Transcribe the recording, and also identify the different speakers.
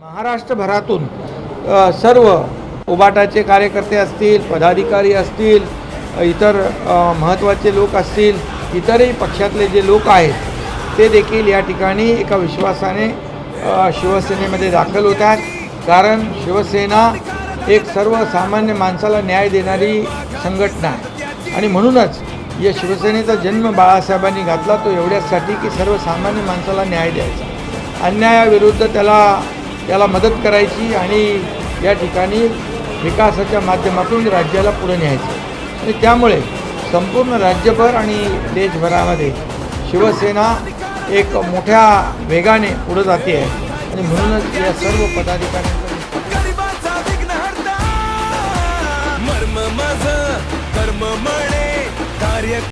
Speaker 1: महाराष्ट्रभरातून सर्व उबाटाचे कार्यकर्ते असतील पदाधिकारी असतील इतर महत्त्वाचे लोक असतील इतरही पक्षातले जे लोक आहेत ते देखील या ठिकाणी एका विश्वासाने शिवसेनेमध्ये दाखल होत आहेत कारण शिवसेना एक सर्वसामान्य माणसाला न्याय देणारी संघटना आहे. आणि म्हणूनच या शिवसेनेचा जन्म बाळासाहेबांनी घातला तो एवढ्यासाठी की सर्वसामान्य माणसाला न्याय द्यायचा. अन्यायाविरुद्ध त्याला त्याला मदत करायची आणि या ठिकाणी विकासाच्या माध्यमातून राज्याला पुढे न्यायचं. आणि त्यामुळे संपूर्ण राज्यभर आणि देशभरामध्ये शिवसेना एक मोठ्या वेगाने पुढं जाते आहे. आणि म्हणूनच या सर्व पदाधिकाऱ्यांचं
Speaker 2: माझ कर्म